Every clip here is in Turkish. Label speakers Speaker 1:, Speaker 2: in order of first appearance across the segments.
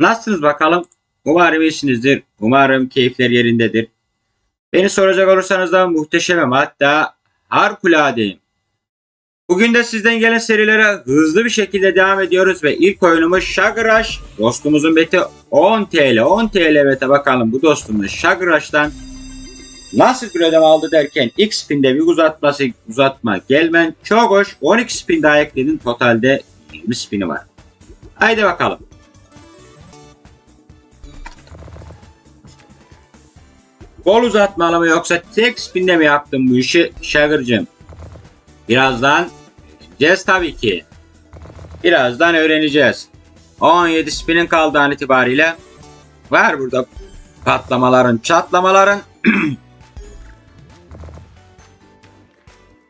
Speaker 1: Nasılsınız bakalım? Umarım iyisinizdir. Umarım keyifler yerindedir. Beni soracak olursanız da muhteşemim. Hatta harikuladeyim. Bugün de sizden gelen serilere hızlı bir şekilde devam ediyoruz ve ilk oyunumuz Sugar Dostumuzun beti 10 TL. 10 TL bete bakalım bu dostumuz Sugar nasıl bir ödeme aldı derken ilk spinde bir uzatması uzatma gelmen çok hoş. 12 spin daha ekledin. Totalde 20 spini var. Haydi bakalım. Gol uzatmalı mı yoksa tek spinde mi yaptın bu işi Şagırcığım? Birazdan öğreneceğiz tabii ki. Birazdan öğreneceğiz. 17 spinin kaldığı itibariyle var burada patlamaların, çatlamaların.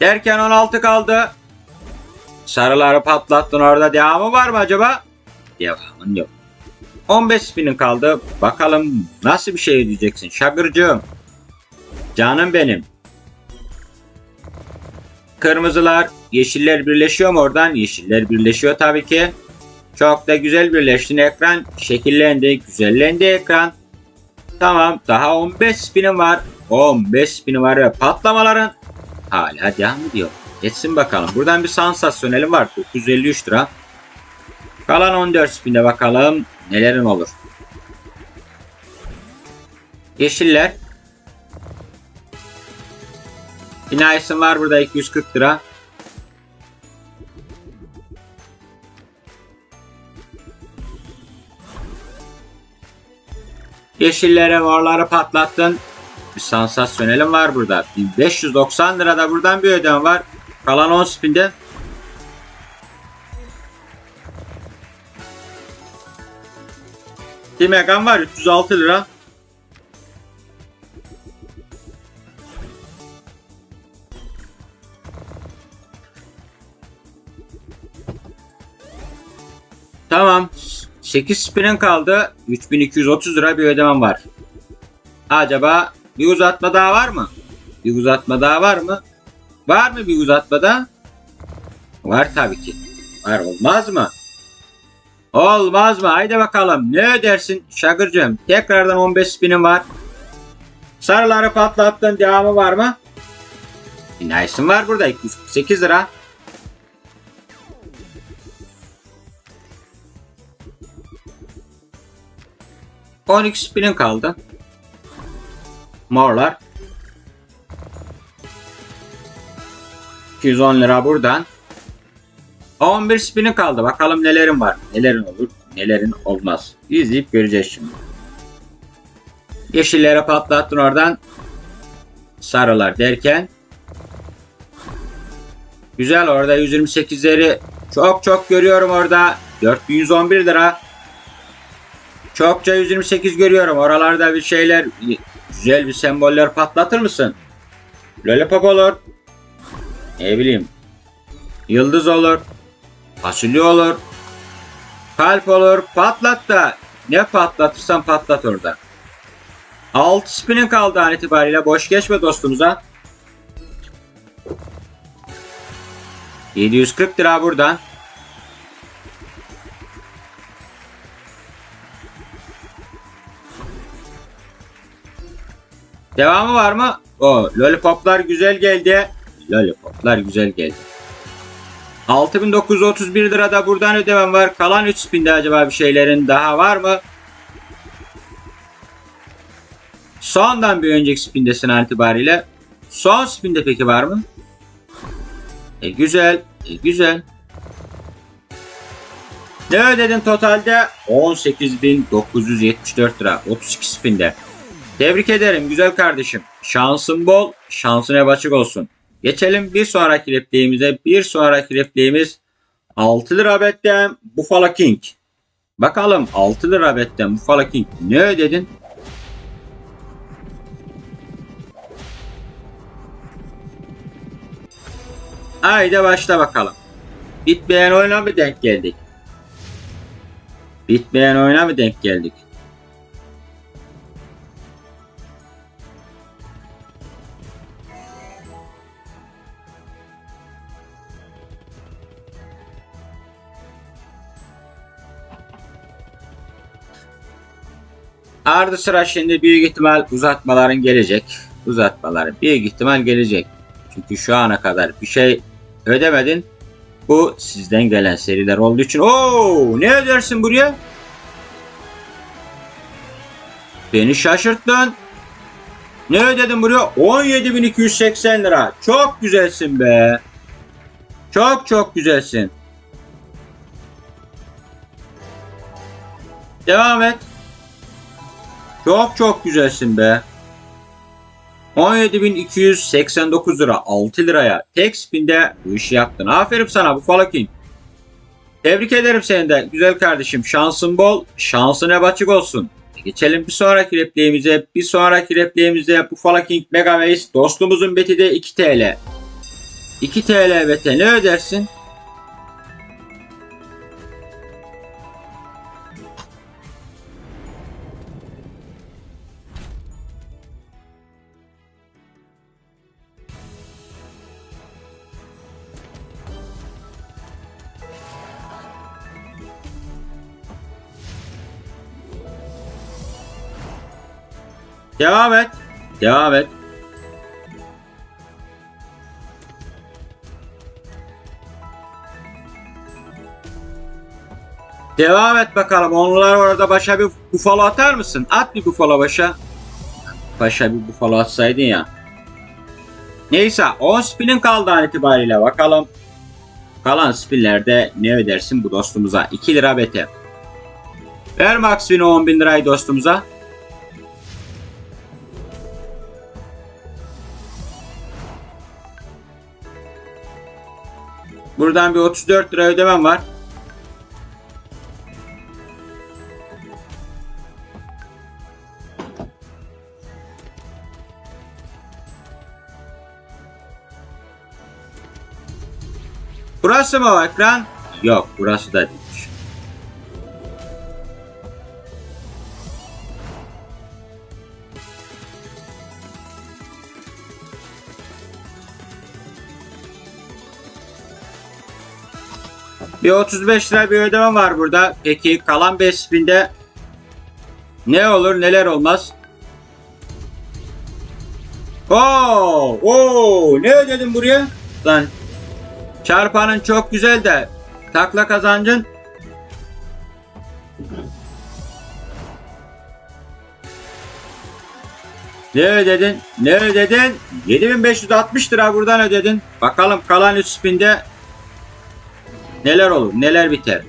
Speaker 1: Derken 16 kaldı. Sarıları patlattın orada devamı var mı acaba? Devamın yok. 15 spinin kaldı. Bakalım nasıl bir şey diyeceksin Şagırcığım. Canım benim. Kırmızılar, yeşiller birleşiyor mu oradan? Yeşiller birleşiyor tabii ki. Çok da güzel birleşti ekran. Şekillendi, güzellendi ekran. Tamam, daha 15 spinim var. 15 spinim var ve patlamaların hala devam ediyor. Geçsin bakalım. Buradan bir sansasyonelim var. 953 lira. Kalan 14 spinde bakalım nelerin olur. Yeşiller. Binayisin var burada 240 lira. Yeşillere morları patlattın. Bir sansasyonelim var burada. 1590 lira da buradan bir ödem var. Kalan 10 spinde. Bir megam var 306 lira. Tamam. 8 spinin kaldı. 3230 lira bir ödemem var. Acaba bir uzatma daha var mı? Bir uzatma daha var mı? Var mı bir uzatma daha? Var tabii ki. Var olmaz mı? Olmaz mı? Haydi bakalım. Ne ödersin Şakırcığım? Tekrardan 15 spinim var. Sarıları patlattın. Devamı var mı? Nice'ın var burada. 248 lira. On iki spinin kaldı. Morlar. 210 lira buradan. 11 spini kaldı. Bakalım nelerin var. Nelerin olur. Nelerin olmaz. İzleyip göreceğiz şimdi. Yeşillere patlattın oradan. Sarılar derken. Güzel orada 128'leri çok çok görüyorum orada. 4111 lira. Çokça 128 görüyorum. Oralarda bir şeyler güzel bir semboller patlatır mısın? Lollipop olur. Ne bileyim. Yıldız olur. Fasulye olur. Kalp olur. Patlat da. Ne patlatırsan patlat orada. 6 spinin kaldı an itibariyle. Boş geçme dostumuza. 740 lira buradan. Devamı var mı? O lollipoplar güzel geldi. Lollipoplar güzel geldi. 6931 lira da buradan ödemem var. Kalan 3 spinde acaba bir şeylerin daha var mı? Sondan bir önceki spindesin an itibariyle. Son spinde peki var mı? E güzel. E güzel. Ne ödedin totalde? 18.974 lira. 32 spinde. Tebrik ederim güzel kardeşim. Şansın bol, şansın hep açık olsun. Geçelim bir sonraki repliğimize. Bir sonraki repliğimiz 6 lira betten Buffalo King. Bakalım 6 lira betten Buffalo King ne ödedin? Haydi başla bakalım. Bitmeyen oyuna mı denk geldik? Bitmeyen oyuna mı denk geldik? Ardı sıra şimdi büyük ihtimal uzatmaların gelecek. Uzatmaların büyük ihtimal gelecek. Çünkü şu ana kadar bir şey ödemedin. Bu sizden gelen seriler olduğu için. Oo, ne ödersin buraya? Beni şaşırttın. Ne ödedin buraya? 17.280 lira. Çok güzelsin be. Çok çok güzelsin. Devam et. Çok çok güzelsin be. 17.289 lira 6 liraya tek spinde bu işi yaptın. Aferin sana bu King. Tebrik ederim seni de güzel kardeşim. Şansın bol, şansın hep açık olsun. Geçelim bir sonraki repliğimize. Bir sonraki repliğimizde Buffalo King Mega Base dostumuzun beti de 2 TL. 2 TL bete ne ödersin? Devam et. Devam et. Devam et bakalım. Onlar orada başa bir bufalo atar mısın? At bir bufalo başa. Başa bir bufalo atsaydın ya. Neyse 10 spinin kaldı an itibariyle. Bakalım. Kalan spinlerde ne ödersin bu dostumuza? 2 lira beter. Ver max spin'i 10 bin lirayı dostumuza. Buradan bir 34 lira ödemem var. Burası mı o ekran? Yok burası da değilmiş. Bir 35 lira bir ödeme var burada. Peki kalan 5 spinde ne olur neler olmaz? Oo, oo, ne ödedin buraya? Lan çarpanın çok güzel de takla kazancın Ne ödedin? Ne ödedin? 7560 lira buradan ödedin. Bakalım kalan 3 spinde Neler olur, neler biter?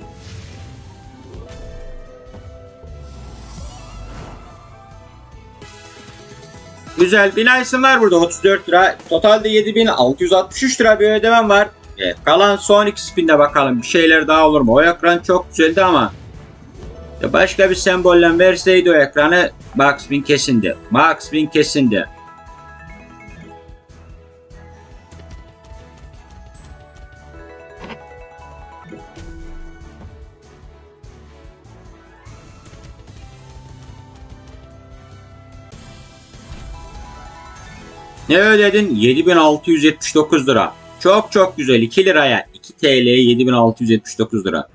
Speaker 1: Güzel. Binayısın var burada 34 lira. Totalde 7663 lira bir ödemem var. Evet, kalan son iki spinde bakalım. Bir şeyler daha olur mu? O ekran çok güzeldi ama başka bir sembolle verseydi o ekranı Max Bin kesindi. Max Bin kesindi. Ne ödedin? 7679 lira. Çok çok güzel. 2 liraya 2 TL 7679 lira.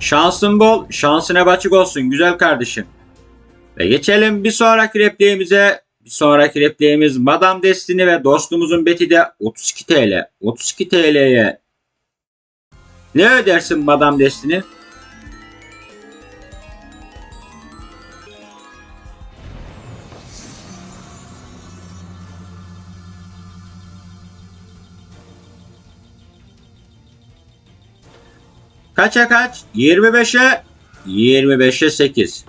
Speaker 1: Şansın bol, şansına açık olsun güzel kardeşim. Ve geçelim bir sonraki repliğimize. Bir sonraki repliğimiz Madame Destiny ve dostumuzun beti de 32 TL. 32 TL'ye ne ödersin Madame Destiny? Kaça kaç? 25'e 25'e 8.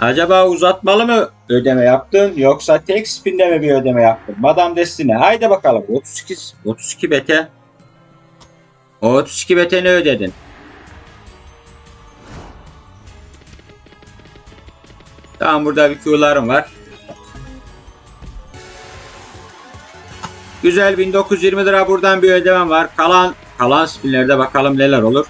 Speaker 1: Acaba uzatmalı mı ödeme yaptın yoksa tek spinde mi bir ödeme yaptın? Madame Destiny haydi bakalım 32 32 bete 32 bete ne ödedin? Tamam burada bir Q'larım var. Güzel 1920 lira buradan bir ödemem var. Kalan Kalan spinlerde bakalım neler olur.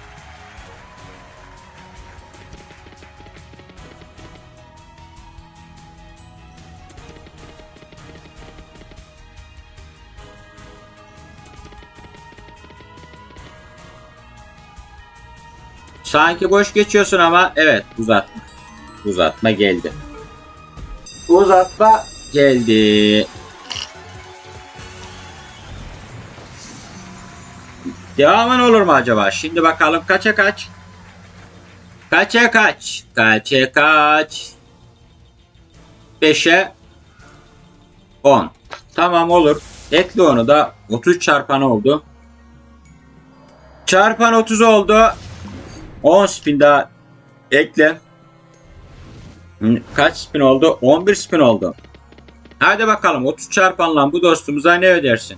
Speaker 1: Sanki boş geçiyorsun ama evet uzatma. uzatma geldi. Uzatma geldi. Devamın olur mu acaba? Şimdi bakalım kaça kaç? Kaça kaç? Kaça kaç? 5'e 10. Tamam olur. Ekle onu da 30 çarpan oldu. Çarpan 30 oldu. 10 spin daha ekle. Kaç spin oldu? 11 spin oldu. Hadi bakalım 30 çarpanla bu dostumuza ne ödersin?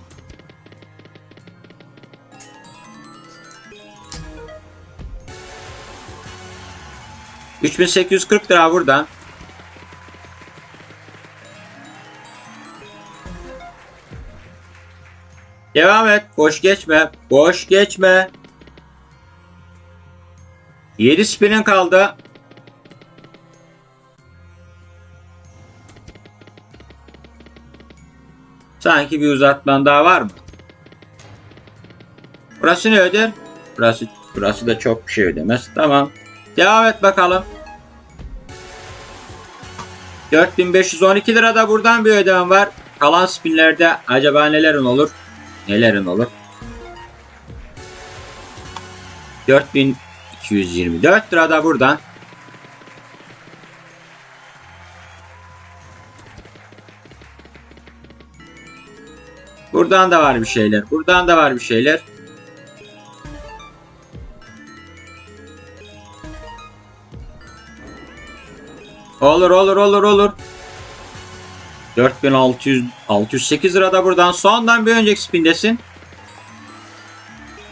Speaker 1: ...3840 lira buradan. Devam et. Boş geçme. Boş geçme. 7 spinin kaldı. Sanki bir uzatman daha var mı? Burası ne öder? Burası, burası da çok bir şey ödemez. Tamam. Devam et bakalım. 4512 lira da buradan bir ödem var. Kalan spinlerde acaba nelerin olur? Nelerin olur? 4224 lira da buradan. Buradan da var bir şeyler. Buradan da var bir şeyler. Olur olur olur olur. 4600 608 lira da buradan sondan bir önceki spindesin.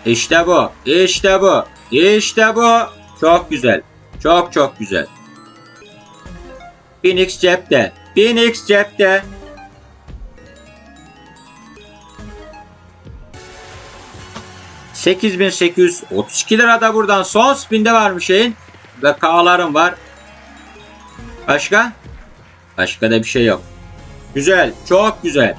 Speaker 1: İşte bu. İşte bu. İşte bu. Çok güzel. Çok çok güzel. 1000x cepte. 1000x cepte. ...8832 lira da buradan son spinde var bir şeyin. Ve K'larım var. Başka? Başka da bir şey yok. Güzel. Çok güzel.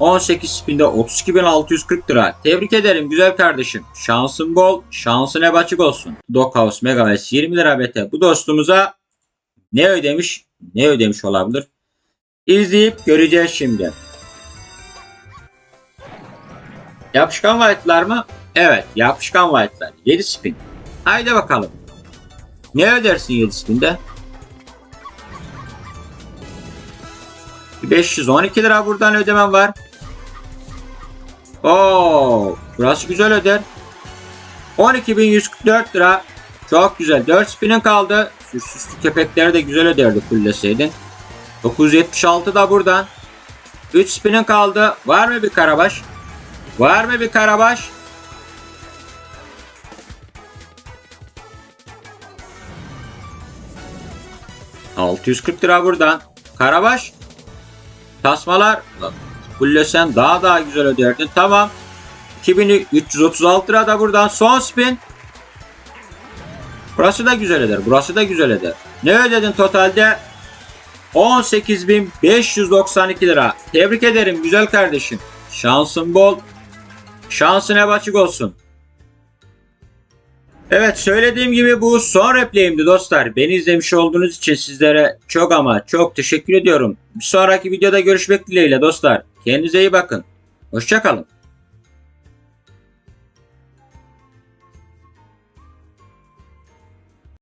Speaker 1: 18 spinde 32.640 lira. Tebrik ederim güzel kardeşim. Şansın bol, şansın hep açık olsun. Doghouse Megawatt 20 lira bete. Bu dostumuza ne ödemiş, ne ödemiş olabilir? İzleyip göreceğiz şimdi. Yapışkan white'lar mı? Evet, yapışkan white'lar. 7 spin. Haydi bakalım. Ne ödersin 7 spinde? 512 lira buradan ödemem var. Oo, burası güzel öder. 12.144 lira. Çok güzel. 4 spinin kaldı. Süs süslü kepekleri de güzel öderdi kulleseydin. 976 da buradan. 3 spinin kaldı. Var mı bir karabaş? Var mı bir karabaş? ...640 lira buradan. Karabaş. Tasmalar fullesen daha daha güzel öderdin. Tamam. 2336 lira da buradan son spin. Burası da güzel eder. Burası da güzel eder. Ne ödedin totalde? 18.592 lira. Tebrik ederim güzel kardeşim. Şansın bol. Şansın hep açık olsun. Evet söylediğim gibi bu son replayimdi dostlar. Beni izlemiş olduğunuz için sizlere çok ama çok teşekkür ediyorum. Bir sonraki videoda görüşmek dileğiyle dostlar. Kendinize iyi bakın. Hoşçakalın.